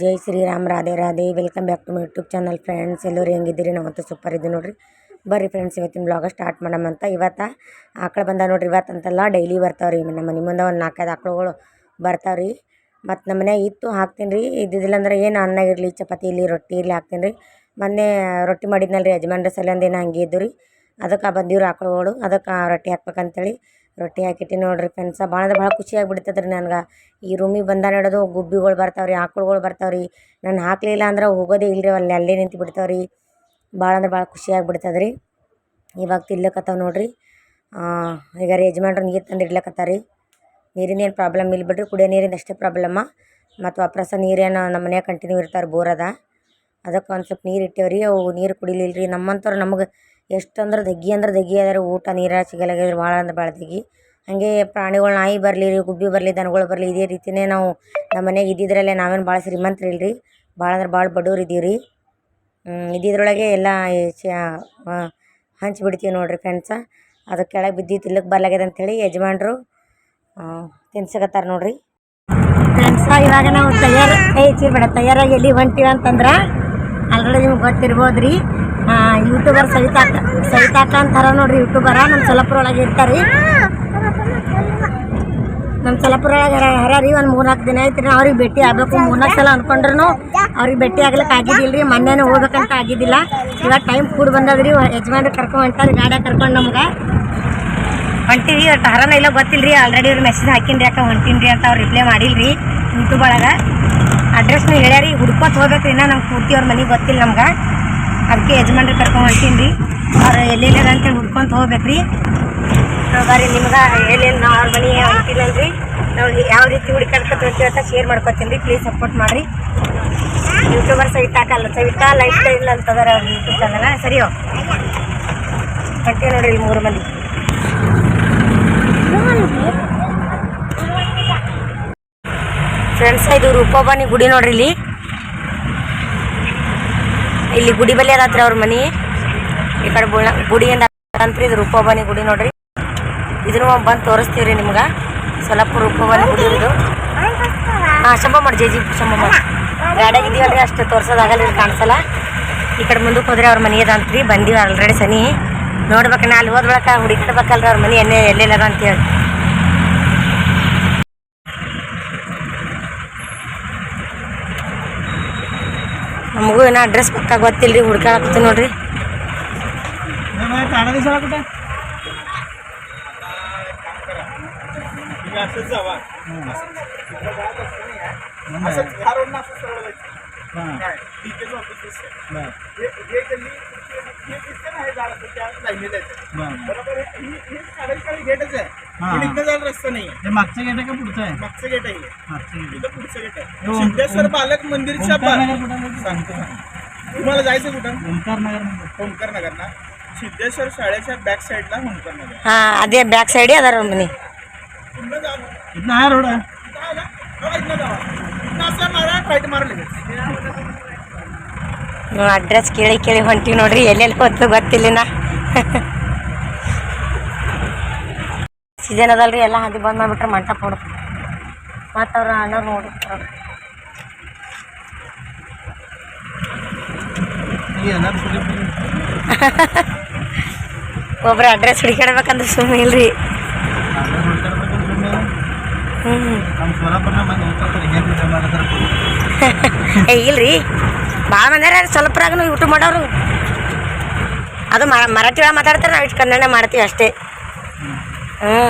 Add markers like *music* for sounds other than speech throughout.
Jai Shriram Radhe Radhe. Welcome back to my YouTube channel friends ಎಲ್ಲರೂ ಹೆಂಗಿದ್ದೀರಿ? ನಾವಂತೂ super ಇದ್ದೀವಿ ನೋಡಿರಿ. ಬರ್ರಿ ಫ್ರೆಂಡ್ಸ್ ಇವತ್ತಿನ ಬ್ಲಾಗ ಸ್ಟಾರ್ಟ್ ಮಾಡಮಂತ ಇವತ್ತು ಆಕಳು ಬಂದ ನೋಡ್ರಿ ಇವತ್ತು ಅಂತಲ್ಲ ಡೈಲಿ ಬರ್ತಾವೆ ರೀ ನಮ್ಮ ಮನೆ ಮುಂದೆ ಒಂದು ನಾಲ್ಕೈದು ಆಕಳುಗಳು ಬರ್ತಾವೆ ರೀ ಮತ್ತು ನಮ್ಮ ಮನ್ಯಾಗ ಇತ್ತು ಹಾಕ್ತೀನಿ ರೀ ಇದ್ದಿದ್ದಿಲ್ಲ ಅಂದ್ರೆ ಏನು ಅನ್ನ ಇರಲಿ, ಚಪಾತಿ ಇರಲಿ, ರೊಟ್ಟಿ ಇರಲಿ ಹಾಕ್ತೀನಿ ರೀ ಮೊನ್ನೆ ರೊಟ್ಟಿ ಮಾಡಿದ್ನಲ್ಲ ರೀ ಯಜಮಾನ್ರ ಸಲಂದೇನು ಹಂಗೆ ಇದ್ದು ರೀ ಅದಕ್ಕೆ ಬಂದಿವ್ರು ಆಕಳುಗಳು. ಅದಕ್ಕೆ ರೊಟ್ಟಿ ಹಾಕ್ಬೇಕಂತೇಳಿ ರೊಟ್ಟಿ ಹಾಕಿಟ್ಟಿ ನೋಡ್ರಿ ಫ್ರೆಂಡ್ಸ ಭಾಳ ಅಂದ್ರೆ ಭಾಳ ಖುಷಿ ಆಗ್ಬಿಡ್ತದೆ ರೀ ನನ್ಗೆ. ಈ ರೂಮಿಗೆ ಬಂದ ನಡೆದು ಗುಬ್ಬಿಗಳು ಬರ್ತಾವೆ ರೀ ಆಕಳುಗಳು ರೀ ನಾನು ಹಾಕಲಿಲ್ಲ ಅಂದ್ರೆ ಹೋಗೋದೇ ಇಲ್ಲ ರೀ ಅಲ್ಲಿ, ಅಲ್ಲೇ ನಿಂತು ಬಿಡ್ತಾವೆ ರೀ ಭಾಳ ಅಂದ್ರೆ ಭಾಳ ಖುಷಿ ಆಗ್ಬಿಡ್ತದೆ ರೀ ಇವಾಗ ತಿನ್ಲಕತ್ತಾವ ನೋಡಿರಿ. ಈಗ ರೀ ಯಜಮಾನ್ರು ನೀರು ತಂದು ರೀ ನೀರಿನ ಏನು ಪ್ರಾಬ್ಲಮ್ ಇಲ್ಲ ಬಿಡ್ರಿ, ಕುಡಿಯೋ ನೀರಿಂದ ಅಷ್ಟೇ ಪ್ರಾಬ್ಲಮ್ಮ ಮತ್ತು ವಾಪಸ್ ನೀರೇನು ನಮ್ಮ ಮನ್ಯಾಗ ಕಂಟಿನ್ಯೂ ಇರ್ತಾರೆ ಬೋರ್ ಅದ. ಅದಕ್ಕೆ ಒಂದು ಸ್ವಲ್ಪ ನೀರು ಇಟ್ಟೇವ್ರಿ. ಅವು ನೀರು ಕುಡಿಲಿಲ್ಲ ರೀ ನಮ್ಮಂಥವ್ರು ನಮಗೆ ಎಷ್ಟು ಅಂದ್ರೆ ದಗ್ಗಿ ಅಂದ್ರೆ ದಗ್ಗಿ ಅದಾರ, ಊಟ ನೀರು ಸಿಗಲಾಗ್ಯದ ಭಾಳ ಅಂದ್ರೆ ಭಾಳ ದಗ್ಗಿ. ಹಾಗೆ ಪ್ರಾಣಿಗಳು ನಾಯಿ ಬರಲಿ ರೀ, ಗುಬ್ಬಿ ಬರಲಿ, ದನಗಳು ಬರಲಿ, ಇದೇ ರೀತಿಯೇ ನಾವು ನಮ್ಮ ಮನೆಗೆ ಇದ್ದಿದ್ರಲ್ಲೇ ನಾವೇನು ಭಾಳ ಶ್ರೀಮಂತರು ರೀ ಭಾಳ ಅಂದ್ರೆ ಭಾಳ ಬಡವ್ರು ಇದ್ದೀವಿ ರೀ ಇದ್ದಿದ್ರೊಳಗೆ ಎಲ್ಲ ಹಂಚ್ಬಿಡ್ತೀವಿ ನೋಡಿರಿ ಫ್ರೆಂಡ್ಸ. ಅದು ಕೆಳಗೆ ಬಿದ್ದಿತ್ತು ಇಲ್ಲಕ್ಕೆ ಬರ್ಲಾಗ್ಯದ ಅಂಥೇಳಿ ಯಜಮಾನ್ರು ತಿನ್ಸಕತ್ತಾರ ನೋಡಿರಿ. ಫ್ರೆಂಡ್ಸ ಇವಾಗ ನಾವು ತಯಾರು ಐತಿ ಬೇಡ, ತಯಾರಾಗಿ ಎಲ್ಲಿ ಹೊಂಟೀವಿ ಅಂತಂದ್ರೆ ಆಲ್ರೆಡಿ ನಿಮ್ಗೆ ಗೊತ್ತಿರ್ಬೋದು ರೀ ಯೂಟ್ಯೂಬರ್ ಸವಿತಾಕ ಸವಿತಾಕ ಅಂತಾರ ನೋಡ್ರಿ ಯೂಟ್ಯೂಬರ ನಮ್ಮ ಸೊಲಪುರ ಒಳಗೆ ಇರ್ತಾರೆ. ನಮ್ಮ ಸೊಲಪುರ ಒಳಗೆ ಹರ ರೀ ಒಂದು ಮೂರ್ನಾಲ್ಕು ದಿನ ಐತ್ರಿ. ನಾವು ಅವ್ರಿಗೆ ಭೇಟಿ ಆಗ್ಬೇಕು. ಮೂರ್ನಾಲ್ಕು ಸಲ ಅನ್ಕೊಂಡ್ರು ಅವ್ರಿಗೆ ಭೇಟಿ ಆಗ್ಲಿಕ್ಕೆ ಆಗಿದ್ದಿಲ್ಲ ರೀ ಮೊನ್ನೆನೂ ಹೋಗ್ಬೇಕಂತ ಆಗಿದ್ದಿಲ್ಲ. ಇವಾಗ ಟೈಮ್ ಕೂಡ ಬಂದದ್ರಿ. ಯಜಮಾನ್ರು ಕರ್ಕೊಂಡು ಹೊಂಟಾರ, ಗಾಡಿ ಕರ್ಕೊಂಡು ನಮ್ಗೆ. ಹೊಂಟೀವಿ. ಒಟ್ಟು ಹರನ ಇಲ್ಲ ಗೊತ್ತಿಲ್ಲ ರೀ ಆಲ್ರೆಡಿ ಅವ್ರು ಮೆಸೇಜ್ ಹಾಕಿನ್ರಿ ಯಾಕೆ ಹೊಂಟೀನಿ ಅಂತ ಅವ್ರು ರಿಪ್ಲೈ ಮಾಡಿಲ್ಲ ರೀ ಯೂಟ್ಯೂಬ್ ಒಳಗೆ. ಅಡ್ರೆಸ್ನು ಹೇಳ್ಯಾರಿ. ಹುಡ್ಕೋತ ಹೋಗ್ಬೇಕು ಇನ್ನ ನಮ್ಮ ಪೂರ್ತಿ ಅವ್ರ ಮನೆಗೆ ಗೊತ್ತಿಲ್ಲ ನಮ್ಗೆ. ಅದಕ್ಕೆ ಯಜಮಾನ್ರಿ ಕರ್ಕೊಂಡು ಹೊಂಟೀನಿ ರೀ. ಅವ್ರು ಎಲ್ಲೆಲ್ಲ ಅಂತೇಳಿ ಹುಡ್ಕೊಂತ ಹೋಗ್ಬೇಕು ರೀ ಬರ್ರಿ ನಿಮ್ಗೆ ಎಲ್ಲೆಲ್ಲಿ ನಾವು ಅವ್ರ ಮನೆ ಹೊಂಟಿಲ್ಲಲ್ರಿ ನಾವು ಯಾವ ರೀತಿ ಹುಡುಕಾಡ್ಕೊತ ಹೋಗ್ತೀವಿ ಅಂತ ಶೇರ್ ಮಾಡ್ಕೊತೀನಿ ರೀ ಪ್ಲೀಸ್ ಸಪೋರ್ಟ್ ಮಾಡಿರಿ. ಯೂಟ್ಯೂಬರ್ ಸವಿತಾಕಲ್ಲ ಸವಿತಾ ಲೈಫ್ ಸ್ಟೈಲ್ ಅಂತದಾರ ಅವ್ರ ಯೂಟ್ಯೂಬ್ ಚಾನಲ್ ಸರಿಯೋ ಕಟ್ಟೆ ನೋಡ್ರಿ ಮೂರು ಮಂದಿ. ಫ್ರೆಂಡ್ಸ್ ಇದು ರೂಪೋಬಾನಿ ಗುಡಿ ನೋಡ್ರಿ ಇಲ್ಲಿ. ಇಲ್ಲಿ ಗುಡಿ ಬಲಿ ಅದಾತ್ರಿ ಅವ್ರ ಮನಿ. ಈ ಕಡೆ ಬುಳ್ಳ ಗುಡಿಯಿಂದ ಅಂತ್ರಿ ಇದು ರೂಪೋಬಾನಿ ಗುಡಿ ನೋಡ್ರಿ. ಇದನ್ನು ಬಂದು ತೋರಿಸ್ತೀವ್ರಿ ನಿಮ್ಗೆ. ಸ್ವಲ್ಪ ರೂಪೋಬಾನಿ ಗುಡಿ ಇದು ಹಾಂ, ಶಂಭ ಮಾಡಿ ಜೇಜಿ ಶಂಭ ಮಾಡಿ. ಗಾಡಿಯಾಗ ಇದೀವಲ್ರಿ, ಅಷ್ಟು ತೋರ್ಸೋದಾಗಲ್ಲ ಇಲ್ಲಿ ಕಾಣಿಸಲ್ಲ. ಈ ಕಡೆ ಮುಂದಕ್ಕೆ ಹೋದ್ರೆ ಅವ್ರ ಮನೆ ಅದಂತ್ರಿ ಬಂದೀವಿ ಆಲ್ರೆಡಿ ಸನಿ. ನೋಡ್ಬೇಕು ನಾ ಅಲ್ಲಿ ಹೋದ್ಬಳಕ ಹುಡುಕಿಡ್ಬೇಕಲ್ರಿ ಅವ್ರ ಮನೆ, ಎಣ್ಣೆ ಅಂತ ಅಂತೇಳಿ. ನಮಗೂ ಏನೋ ಅಡ್ರೆಸ್ ಪಕ್ಕ ಗೊತ್ತಿಲ್ಲ ರೀ ಹುಡ್ಕಾಡಕತ್ತೀವಿ ನೋಡ್ರಿ काढा दिसायला कुठे असंच जावा असंच ह्या रोडनं असं सरळ जायचं. काय? DK चं office दिसतंय. हे- हे गल्ली, हे दिसतंय ना, हे झाड असं त्या लाईनीला येतं. बरोबर हे- ही- ही काढायची काढायची गेटच आहे पण इथनं जायला रस्ता नाही हे मागचं गेट आहे का पुढचं आहे मागचं गेट आहे हे. मागचं गेट इथं पुढचं गेट आहे हे ओम- सिद्धेश्वर बालक मंदिरच्या ओंकार नगर बा- कुठं आहे? सांगतो सांगतो. तुम्हाला जायचं कुठं ओंकार नगर मध्ये ओंकार नगर ना सिद्धेश्वर शाळेच्या बॅक साईडला ओंकार नगर ಹಾಂ ಅದೇ ಬ್ಯಾಕ್ ಸೈಡೇ ಅದಾರ ಅವ್ರ ಮನೆ पुन्हा जा इथं आहे रोड आहे जायला हो, इथनं जावा इथनं असं मारा फाईट मारा लगेच ನೀವು ಅಡ್ರೆಸ್ ಕೇಳಿ ಕೇಳಿ ಹೊಂಟಿವಿ ನೋಡ್ರಿ ಎಲ್ಲೆಲ್ಲಿ ಹೋಗ್ತು ಗೊತ್ತಿಲ್ಲ ಸೀಸನ್ ಅದಲ್ರಿ ಎಲ್ಲ ಹಾದಿ ಬಂದ್ ಮಾಡಿಬಿಟ್ರೆ ಮಂಟಪ ಪೋಡ್ತಾರೆ ಮತ್ತು ಅವ್ರು ಅಣ್ಣವ್ರು ನೋಡಿರ್ತಾರ. ಒಬ್ರು ಅಡ್ರೆಸ್ ಹುಡುಕಾಡ್ಬೇಕಂದ್ರೆ ಸುಮ್ಮನೆ ಇಲ್ರಿ. *laughs* ಏ ಇಲ್ರಿ. ಭಾಳ ಮಂದಿ ಸ್ವಲ್ಪ ಯೂಟ್ಯೂಬ್ ಮಾಡೋರು. ಅದು ಮರಾಠಿ ಒಳಗೆ ಮಾತಾಡ್ತಾರೆ ನಾವು ಇಷ್ಟು ಕನ್ನಡ ಮಾಡ್ತೀವಿ ಅಷ್ಟೇ. ಹ್ಞೂ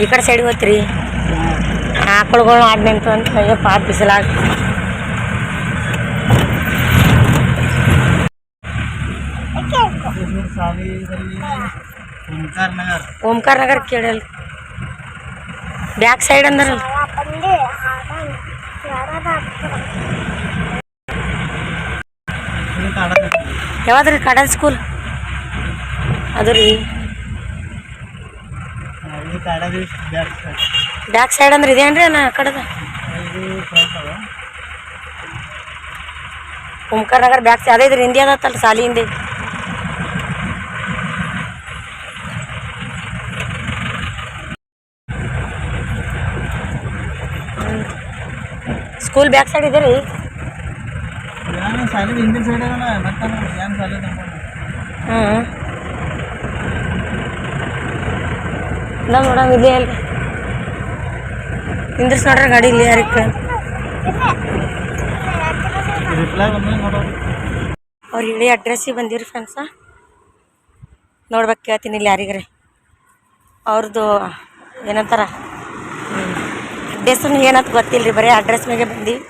ಈ ಕಡೆ ಸೈಡ್ ಹೋಗ್ತೀರಿ ಆಕಳುಗಳು ಆಡ್ ನಿಂತು ಅಂತ ಅಯ್ಯಪ್ಪ ಬಿಸಿಲಾಗ. ಸಾಲಿದಲ್ಲಿ ಓಂಕಾರ ನಗರ್. ಓಂಕಾರ ನಗರ್ ಕೇಳಲ್. ಬ್ಯಾಕ್ ಸೈಡ್ ಅಂದ್ರಲ್ಲ ಯಾವ್ದು ರೀ ಸ್ಕೂಲ್ ಅದು ರೀ. ಬ್ಯಾಕ್ ಸೈಡ್ ಅಂದ್ರೆ ಇದೇನ್ರಿ ಅಣ್ಣ ಕಡದ? ಕಡೆದ ನಗರ ನಗರ್ ಬ್ಯಾಕ್ ಸೈಡ್ ಅದೇ ಇದ್ರಿ ಹಿಂದೆ ಅಲ್ಲ ಸಾಲಿ ಹಿಂದೆ. ಸ್ಕೂಲ್ ಬ್ಯಾಕ್ ಸೈಡ್ ಇದೆ ಸಾಲಿದ ಹಿಂದಿನ ಸೈಡ್ ಅದಲ್ಲ ಮತ್ತೆ ಏನು ಸಾಲಿದ ಹ್ಞೂ ನಮ್ಮ ನೋಡಮ್ ಇಲ್ಲಿ ಅಲ್ರಿ ನಿಂದ್ರಿಸಿ ನೋಡ್ರಿ ಗಾಡಿ ಇಲ್ಲಿ ಯಾರಿಗೆ ಅವ್ರು ಹೇಳಿ ಅಡ್ರೆಸ್ಸಿಗೆ ಬಂದಿರಿ ಫ್ರೆಂಡ್ಸ ನೋಡ್ಬೇಕು ಕೇಳ್ತೀನಿ ಇಲ್ಲಿ ಯಾರಿಗ್ರಿ. ಅವ್ರದ್ದು ಏನಂತಾರ? ಅಡ್ರೆಸ್ಸನ್ನು ಏನಂತ ಗೊತ್ತಿಲ್ಲ ರೀ ಬರೀ ಅಡ್ರೆಸ್ ಮೇಲೆ ಬಂದೀವಿ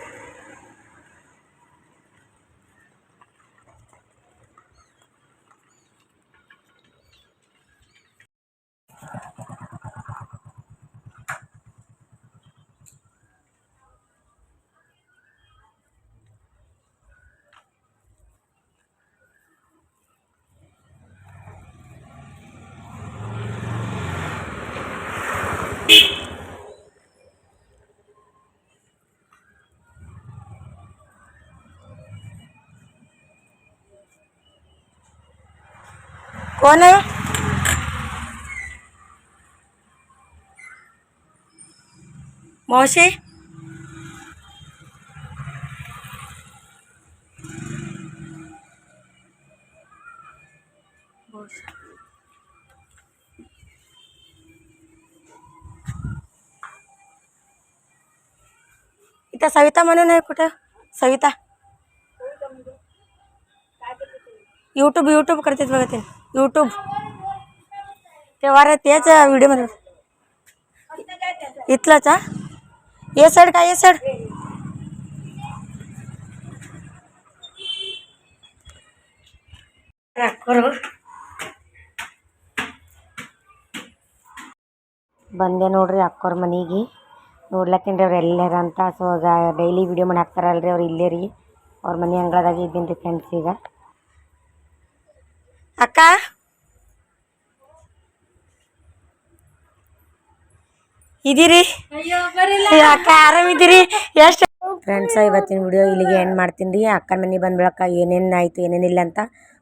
कोण आहे? मावशी? इथं सविता म्हणून आहे कुठं? सविता. यूट्यूब यूट्यूब करतात बघा ते. यूट्यूब ते वार तेच व्हिडिओमध्ये इथलंच हा ये साईड काय ये साईड ಬಂದೆ ನೋಡ್ರಿ ಅಕ್ಕೋರ್ ಮನೆಗೆ ನೋಡ್ಲತ್ತೀನಿ ರೀ ಅವ್ರು ಎಲ್ಲಾರ ಅಂತ ಸೊ ಈಗ ಡೈಲಿ ವಿಡಿಯೋ ಮಾಡಿ ಹಾಕ್ತಾರಲ್ರಿ ಅವ್ರು ಇಲ್ಲೇ ರೀ ಅವ್ರ ಮನೆ ಅಂಗಳದಾಗ ಇದ್ದೀನಿ ರೀ ಫ್ರೆಂಡ್ಸ್ ಈಗ ಅಕ್ಕ? ಇದೀರಿ ಅಕ್ಕ ಆರಾಮಿದ್ದೀರಿ? ಎಷ್ಟು ಫ್ರೆಂಡ್ಸ ಇವತ್ತಿನ ವಿಡಿಯೋ ಇಲ್ಲಿಗೆ ಎಂಡ್ ಮಾಡ್ತೀನಿ ರೀ. ಅಕ್ಕನ ಮನೆ ಬಂದ ಬಳಿಕ ಏನೇನು ಆಯಿತು ಏನೇನಿಲ್ಲ ಅಂತ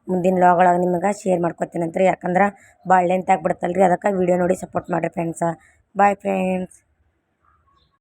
ಮುಂದಿನ ಲಾಗೊಳಗೆ ನಿಮಗೆ ಶೇರ್ ಮಾಡ್ಕೊತೀನಂತ್ರಿ ರೀ. ಯಾಕಂದ್ರೆ ಭಾಳ ಲೆಂತ್ ಆಗಿಬಿಡುತ್ತಲ್ಲ ರೀ ಅದಕ್ಕೆ ವಿಡಿಯೋ ನೋಡಿ ಸಪೋರ್ಟ್ ಮಾಡಿರಿ ಫ್ರೆಂಡ್ಸ ಬಾಯ್ ಫ್ರೆಂಡ್ಸ್